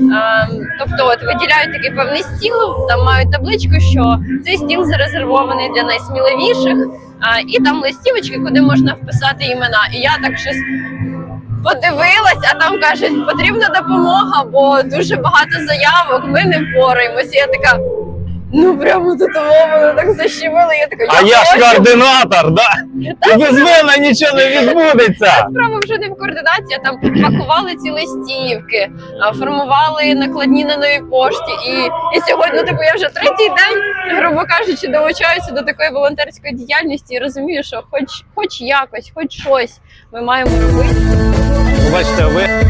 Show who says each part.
Speaker 1: Ем, тобто, от виділяють такий певний стіл, там мають табличку, що цей стіл зарезервований для найсміливіших, і там листівочки, куди можна вписати імена. І я так щось подивилась, а там кажуть, потрібна допомога, бо дуже багато заявок, ми не впораємося. Я така. Ну прямо тут мене так защемило. Я така,
Speaker 2: А я ж
Speaker 1: хочу».
Speaker 2: координатор, да? І без мене нічого не відбудеться.
Speaker 1: Справа вже не в координації, а там пакували ці листівки, формували накладні на новій пошті. І, і сьогодні, ну, типу, я вже третій день, грубо кажучи, долучаюся до такої волонтерської діяльності і розумію, що хоч, хоч якось, хоч щось ми маємо робити.
Speaker 2: Бачите, ви